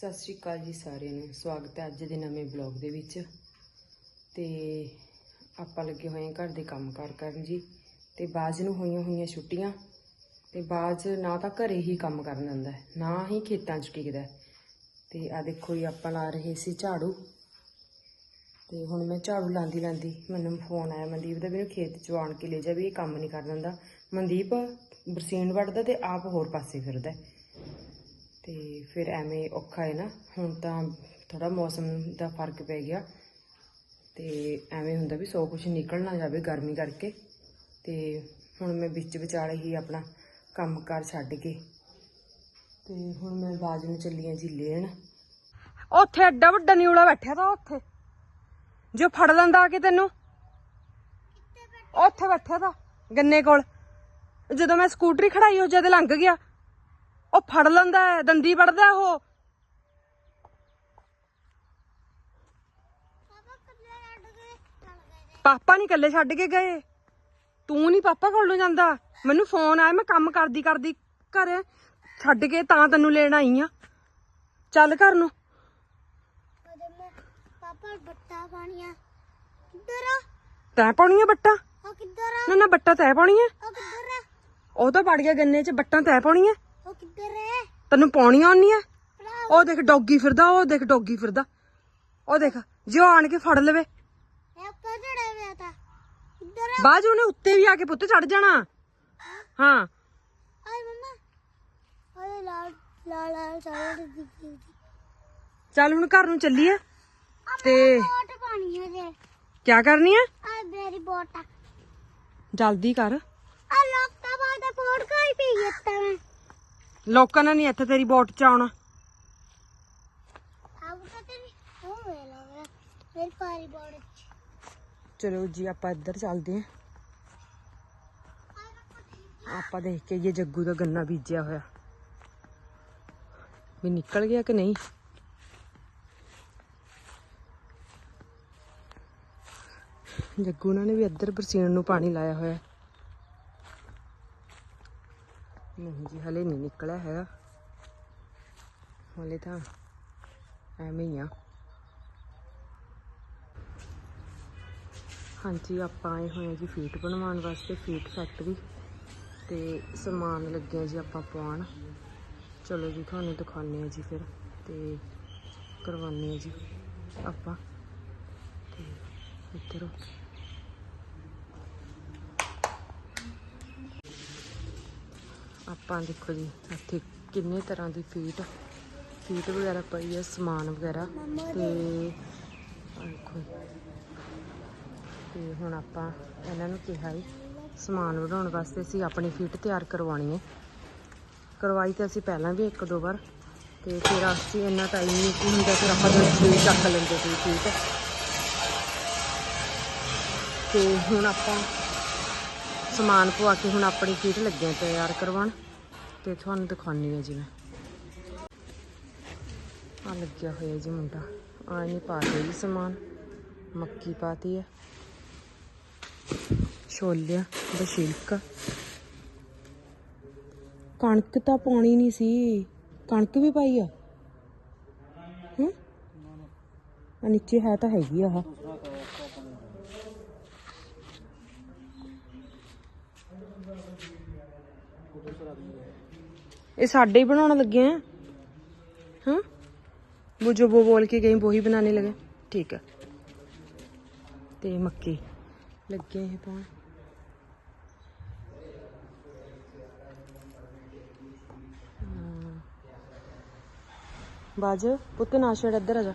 ਸਤਿ ਸ਼੍ਰੀ ਅਕਾਲ ਜੀ ਸਾਰਿਆਂ ਨੂੰ। ਸਵਾਗਤ ਹੈ ਅੱਜ ਦੇ ਨਵੇਂ ਬਲੌਗ ਦੇ ਵਿੱਚ। ਤੇ ਆਪਾਂ ਲੱਗੇ ਹੋਏ ਹਾਂ ਘਰ ਦੇ ਕੰਮਕਾਰ ਕਰਨ ਜੀ। ਤੇ ਬਾਜ ਨੂੰ ਹੋਈਆਂ ਹੋਈਆਂ ਛੁੱਟੀਆਂ। ਤੇ ਬਾਜ ਨਾ ਤਾਂ ਘਰੇ ਹੀ ਕੰਮ ਕਰਨ ਦਿੰਦਾ ਨਾ ਹੀ ਖੇਤਾਂ 'ਚ ਟਿਕਦਾ ਹੈ। ਤੇ ਆ ਦੇਖੋ ਜੀ, ਆਪਾਂ ਲਾ ਰਹੇ ਸੀ ਝਾੜੂ। ਤੇ ਹੁਣ ਮੈਂ ਝਾੜੂ ਲਾਂਦੀ ਲਾਂਦੀ ਮੈਨੂੰ ਫੋਨ ਆਇਆ, ਮਨਦੀਪ ਦਾ ਵੀ ਇਹਨੂੰ ਖੇਤ ਚ ਆਣ ਕੇ ਲੈ ਜਾ ਵੀ ਇਹ ਕੰਮ ਨਹੀਂ ਕਰ ਦਿੰਦਾ। ਮਨਦੀਪ, ਬਰਸੀਨ ਵੱਢਦਾ ਤੇ ਆਪ ਹੋਰ ਪਾਸੇ ਫਿਰਦਾ ਤੇ ਫਿਰ ਐਵੇਂ ਔਖਾ ਹੈ ਨਾ। ਹੁਣ ਤਾਂ ਥੋੜਾ ਮੌਸਮ ਦਾ ਫ਼ਰਕ ਪੈ ਗਿਆ ਤੇ ਐਵੇਂ ਹੁੰਦਾ ਵੀ ਸੌ ਕੁਝ ਨਿਕਲ ਨਾ ਜਾਵੇ ਗਰਮੀ ਕਰਕੇ। ਤੇ ਹੁਣ ਮੈਂ ਵਿੱਚ ਵਿਚਾਲੇ ਹੀ ਆਪਣਾ ਕੰਮਕਾਰ ਛੱਡ ਕੇ ਤੇ ਹੁਣ ਮੈਂ ਬਾਜ ਨੂੰ ਚੱਲੀ ਆ ਜੀ ਲੈਣ। ਉੱਥੇ ਐਡਾ ਵੱਡਾ ਨਿਊਲਾ ਬੈਠਿਆ ਤਾਂ ਉੱਥੇ। ਜੋ ਫੜ ਲੈਂਦਾ ਆ ਕੇ ਤੈਨੂੰ। ਉੱਥੇ ਬੈਠਿਆ ਤਾਂ ਗੰਨੇ ਕੋਲ। ਜਦੋਂ ਮੈਂ ਸਕੂਟਰੀ ਖੜਾਈ, ਉਹ ਜਦ ਲੰਘ ਗਿਆ ਉਹ ਫੜ ਲੈਂਦਾ ਹੈ, ਦੰਦੀ ਵੜਦਾ ਉਹ। ਪਾਪਾ ਨਹੀਂ ਇਕੱਲੇ ਛੱਡ ਕੇ ਗਏ। ਤੂੰ ਨਹੀਂ ਪਾਪਾ ਕੋਲ ਨੂੰ ਜਾਂਦਾ। ਮੈਨੂੰ ਫੋਨ ਆਇਆ ਮੈਂ ਕੰਮ ਕਰਦੀ ਕਰਦੀ ਘਰੇ ਛੱਡ ਕੇ ਤਾਂ ਤੈਨੂੰ ਲੈਣ ਆਈ ਆ। ਚੱਲ ਘਰ ਨੂੰ। ਉਹਦੇ ਮੈਂ ਪਾਪਾ ਬੱਟਾ ਪਾਣੀਆਂ ਕਿੱਧਰ ਆ? ਤੈਂ ਪਾਉਣੀ ਆ ਬੱਟਾ? ਉਹ ਕਿੱਧਰ ਆ? ਨਾ ਨਾ ਬੱਟਾ ਤੈਂ ਪਾਉਣੀ ਆ ਉਹ ਕਿੱਧਰ ਆ? ਉਹ ਤਾਂ ਵੜ ਗਿਆ ਗੰਨੇ 'ਚ ਬੱਟਾਂ ਤੈਂ ਪਾਉਣੀ ਆ ਉਹ ਕਿੱਧਰ ਹੈ ਤੈਨੂੰ ਪਾਉਣੀਆਂ ਆਉਣੀ ਆ ਉਹ ਦੇਖ ਡੌਗੀ ਫਿਰਦਾ ਉਹ ਦੇਖ ਡੌਗੀ ਫਿਰਦਾ। ਉਹ ਦੇਖ ਜੇ ਉਹ ਆਣ ਕੇ ਫੜ ਲਵੇ। ਇਹ ਤਾਂ। ਆ 'ਚ ਉਹਨੇ ਉੱਤੇ ਵੀ ਆ ਕੇ ਪੁੱਤ ਚੜ ਜਾਣਾ। ਹਾਂ। ਆਏ ਮੰਮਾ। ਓਏ ਲਾਲ ਲਾਲ ਲਾਲ ਸਾਰਾ ਦਿਖੀ ਚੱਲ ਹੁਣ ਘਰ ਨੂੰ ਚੱਲੀਏ। ਤੇ ਬੋਟ ਪਾਣੀ ਹੈ ਜੇ। ਕੀ ਕਰਨੀ ਆ? ਆ ਮੇਰੀ ਬੋਟ ਆ। ਜਲਦੀ ਕਰ। ਆ ਲੋਕਾਂ ਬਾਅਦ ਬੋਟ ਕਾਈ ਪੀ ਮੈਂ। ਲੋਕਾਂ ਨੇ ਨਹੀਂ ਇੱਥੇ ਤੇਰੀ ਬੋਟ 'ਚ ਆਉਣਾ। ਚਲੋ ਜੀ ਆਪਾਂ ਇੱਧਰ ਚੱਲਦੇ ਆਂ ਆਪਾਂ ਦੇਖ ਕੇ ਇਹ ਜੱਗੂ ਦਾ ਗੰਨਾ ਬੀਜਿਆ ਹੋਇਆ। ਵੀ ਨਿਕਲ ਗਿਆ ਕਿ ਨਹੀਂ? ਜੱਗੂ ਨੇ ਵੀ ਇੱਧਰ ਬਰਸੀਨ ਨੂੰ ਪਾਣੀ ਲਾਇਆ ਹੋਇਆ। ਨਹੀਂ ਜੀ, ਹਲੇ ਨਹੀਂ ਨਿਕਲਿਆ ਹੈਗਾ। ਹਲੇ ਤਾਂ ਐਵੇਂ ਹੀ ਆ। ਹਾਂਜੀ, ਆਪਾਂ ਆਏ ਹੋਏ ਆ ਜੀ ਫੀਟ ਬਣਵਾਉਣ ਵਾਸਤੇ, ਫੀਟ ਫੈਕਟਰੀ ਤੇ ਸਮਾਨ ਲੱਗਿਆ ਜੀ ਆਪਾਂ ਪਾਉਣ ਚਲੋ ਜੀ, ਤੁਹਾਨੂੰ ਦਿਖਾਉਂਦੇ ਆ ਜੀ ਫਿਰ ਤੇ ਕਰਵਾਉਂਦੇ ਆ ਜੀ ਆਪਾਂ। ਤੇ ਇੱਧਰੋਂ ਆਪਾਂ ਦੇਖੋ ਜੀ, ਇੱਥੇ ਕਿੰਨੇ ਤਰ੍ਹਾਂ ਦੀ ਫੀਟ ਫੀਟ ਵਗੈਰਾ ਪਈ ਹੈ ਸਮਾਨ ਵਗੈਰਾ ਤੇ ਦੇਖੋ ਤੇ ਹੁਣ ਆਪਾਂ ਇਹਨਾਂ ਨੂੰ ਕਿਹਾ ਹੀ ਸਮਾਨ ਵਧਾਉਣ ਵਾਸਤੇ ਅਸੀਂ ਆਪਣੀ ਫੀਟ ਤਿਆਰ ਕਰਵਾਉਣੀ ਹੈ। ਕਰਵਾਈ ਤਾਂ ਅਸੀਂ ਪਹਿਲਾਂ ਵੀ ਇੱਕ ਦੋ ਵਾਰ, ਤੇ ਫਿਰ ਅਸੀਂ ਇੰਨਾ ਟਾਈਮ ਨਹੀਂ ਸੀ ਹੁੰਦਾ, ਫਿਰ ਆਪਾਂ ਦੂਜੀ ਚੱਕ ਲੈਂਦੇ ਸੀ ਫੀਟ ਤੇ ਹੁਣ ਆਪਾਂ ਸਮਾਨ ਪਵਾ ਕੇ ਹੁਣ ਆਪਣੀ ਫੀਟ ਲੱਗਿਆ ਤਿਆਰ ਕਰਵਾਉਣ। ਤੇ ਤੁਹਾਨੂੰ ਦਿਖਾਉਣੀ ਹੈ ਜੀ ਮੈਂ। ਆ ਲੱਗਿਆ ਹੋਇਆ ਜੀ ਮੁੰਡਾ। ਆ ਇਹਨੇ ਪਾ ਲਿਆ ਜੀ ਸਮਾਨ। ਮੱਕੀ ਪਾਤੀ ਹੈ ਛੋਲਿਆਂ ਦਾ ਛਿਲਕਾ। ਕਣਕ ਤਾਂ ਪਾਉਣੀ ਨਹੀਂ ਸੀ। ਕਣਕ ਵੀ ਪਾਈ ਆ? ਹੂੰ? ਨੀਚੇ ਹੈ ਤਾਂ ਹੈਗੀ ਆ ये साढ़े ही बनाने लगे हैं हाँ वो जो वो बोल के गई वो ही बनाने लगे ठीक है तो मक्की लगे हैं पान बाज पुत ना छेड़ इधर आ जा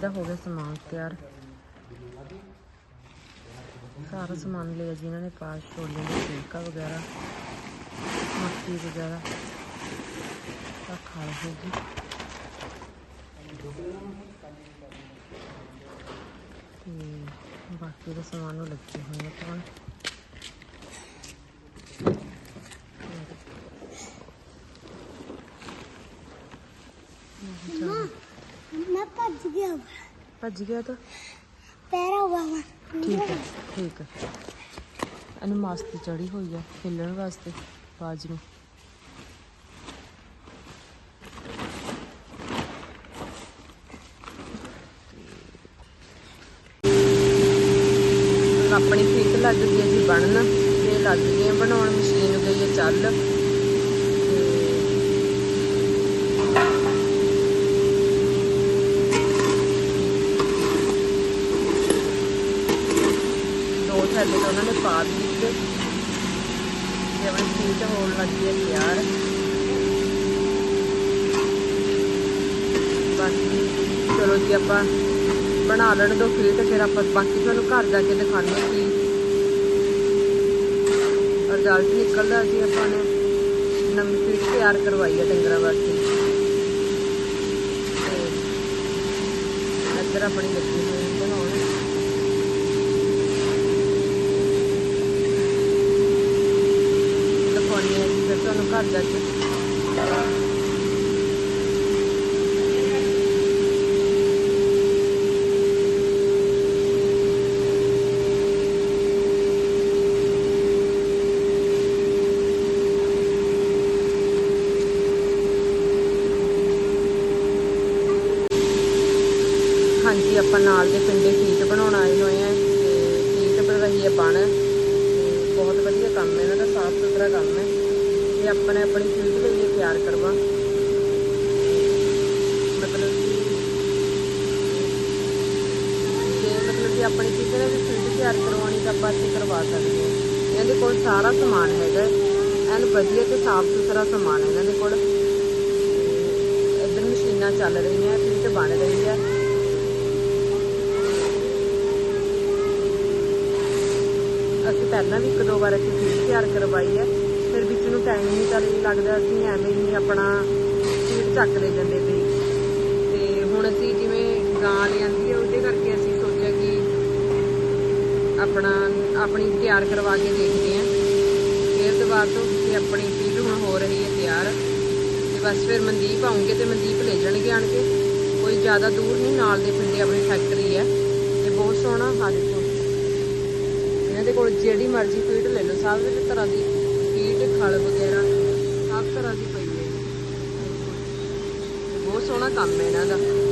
ਜਿਹੜਾ ਹੋ ਗਿਆ ਸਮਾਨ ਤਿਆਰ। ਸਾਰਾ ਸਮਾਨ ਲਿਆ ਜੀ ਇਹਨਾਂ ਨੇ ਪਾਸ ਛੋਲੇ ਦੇ ਫੁਲਕਾ ਵਗੈਰਾ, ਮੱਕੀ ਵਗੈਰਾ। ਤਾਂ ਖਾ ਹੋਗੀ ਤੇ ਬਾਕੀ ਦੇ ਸਮਾਨ ਨੂੰ ਲੱਗੇ ਹੋਏ ਆ ਤਾਂ ਮੈਂ ਭੱਜ ਗਿਆ ਭੱਜ ਗਿਆ ਤਾਂ? ਪੈਰਾ ਵਾਵਾ ਠੀਕ ਹੈ ਠੀਕ ਹੈ। ਇਹਨੂੰ ਮਸਤੀ ਚੜੀ ਹੋਈ ਆ ਖੇਲਣ ਵਾਸਤੇ ਬਾਜ ਨੂੰ। ਆਪਣੀ ਫੀਟ ਲੱਗ ਗਈ ਹੈ ਜੀ ਬਣਨ। ਤੇ ਲੱਗ ਗਈ ਹੈ ਬਣਾਉਣ ਮਸ਼ੀਨ ਗਈ ਹੈ ਚੱਲ ਤੇ ਦੋ ਥੈਲੇ ਤਾਂ ਉਹਨਾਂ ਨੇ ਪਾ ਦਿੱਤੇ ਤੇ ਆਪਣੀ ਹੋਣ ਲੱਗੀ ਹੈ ਤਿਆਰ। ਬਾਕੀ ਚਲੋ ਜੀ ਆਪਾਂ ਬਣਾ ਲੈਣ ਦੋ ਫੀਟ ਫਿਰ ਆਪਾਂ ਬਾਕੀ ਤੁਹਾਨੂੰ ਘਰ ਜਾ ਕੇ ਦਿਖਾਉਂਦੇ ਹਾਂ ਰਿਜ਼ਲਟ ਨਿਕਲਦਾ ਸੀ ਆਪਾਂ ਨੇ। ਨਵੀਂ ਫੀਟ ਤਿਆਰ ਕਰਵਾਈ ਹੈ ਡੰਗਰਾਂ ਵਾਸਤੇ। ਤੇ ਇੱਧਰ ਆਪਣੀ ਲੱਗੀ ਜੀ ਫਿਰ ਤੁਹਾਨੂੰ ਘਰ ਜਾ ਕੇ ਹਾਂਜੀ ਆਪਾਂ ਨਾਲ ਦੇ ਪਿੰਡੇ ਫੀਟ ਬਣਾਉਣ ਆਏ ਹੋਏ ਆ ਤੇ ਫੀਟ ਬਣ ਰਹੀ ਹੈ ਬਣ ਤੇ ਬਹੁਤ ਵਧੀਆ ਕੰਮ ਹੈ ਇਹਨਾਂ ਦਾ ਸਾਫ ਸੁਥਰਾ ਕੰਮ ਹੈ ਤੇ ਆਪਾਂ ਆਪਣੀ ਫੀਟ ਲਈ ਇਹ ਤਿਆਰ ਕਰਵਾ। ਮਤਲਬ ਜੇ ਮਤਲਬ ਕਿ ਆਪਣੀ ਕਿਸੇ ਨੇ ਵੀ ਫੀਟ ਤਿਆਰ ਕਰਵਾਉਣੀ ਤਾਂ ਆਪਾਂ ਇੱਥੇ ਕਰਵਾ ਸਕਦੇ ਹਾਂ। ਇਹਨਾਂ ਦੇ ਕੋਲ ਸਾਰਾ ਸਮਾਨ ਹੈਗਾ ਐਨ ਵਧੀਆ ਤੇ ਸਾਫ਼ ਸੁਥਰਾ ਸਮਾਨ ਹੈ ਇਹਨਾਂ ਦੇ ਕੋਲ। ਇੱਧਰ ਮਸ਼ੀਨਾਂ ਚੱਲ ਰਹੀਆਂ ਫੀਟ ਬਣ ਰਹੀ ਹੈ। ਅਸੀਂ ਪਹਿਲਾਂ ਵੀ ਇੱਕ ਦੋ ਵਾਰ ਇੱਥੇ ਫੀਡ ਤਿਆਰ ਕਰਵਾਈ ਹੈ। ਫਿਰ ਵਿੱਚ ਨੂੰ ਟਾਈਮ ਨਹੀਂ ਚੱਲ ਲੱਗਦਾ, ਅਸੀਂ ਐਵੇਂ ਹੀ ਆਪਣਾ ਫੀਡ ਚੱਕਦੇ ਜਾਂਦੇ ਸੀ ਤੇ ਹੁਣ ਅਸੀਂ ਜਿਵੇਂ ਗਾਂ ਲਿਆਂਦੀ ਹੈ ਉਹਦੇ ਕਰਕੇ ਅਸੀਂ ਸੋਚਿਆ ਕਿ ਆਪਣਾ, ਆਪਣੀ ਤਿਆਰ ਕਰਵਾ ਕੇ ਦੇਖਦੇ ਹਾਂ। ਫਿਰ ਤੋਂ ਤੋਂ ਕਿ ਆਪਣੀ ਫੀਡ ਹੁਣ ਹੋ ਰਹੀ ਹੈ ਤਿਆਰ। ਤੇ ਬਸ ਫਿਰ ਮਨਦੀਪ ਆਉਂਗੇ ਤੇ ਮਨਦੀਪ ਲੈ ਜਾਣਗੇ ਆਣ ਕੇ। ਕੋਈ ਜ਼ਿਆਦਾ ਦੂਰ ਨਹੀਂ, ਨਾਲ ਦੇ ਪਿੰਡੇ ਆਪਣੀ ਫੈਕਟਰੀ ਹੈ। ਤੇ ਬਹੁਤ ਸੋਹਣਾ ਹਾਲ ਦੇਖੋ ਇਹਨਾਂ ਦੇ ਕੋਲ ਜਿਹੜੀ ਮਰਜ਼ੀ ਫੀਡ ਲੈ ਲਓ ਸਭ ਦੇ ਤਰ੍ਹਾਂ ਦੀ ਫੀਡ ਖਲ ਵਗੈਰਾ ਸਭ ਤਰ੍ਹਾਂ ਦੀ ਪਈ ਹੈ। ਬਹੁਤ ਸੋਹਣਾ ਕੰਮ ਹੈ ਇਹਨਾਂ ਦਾ।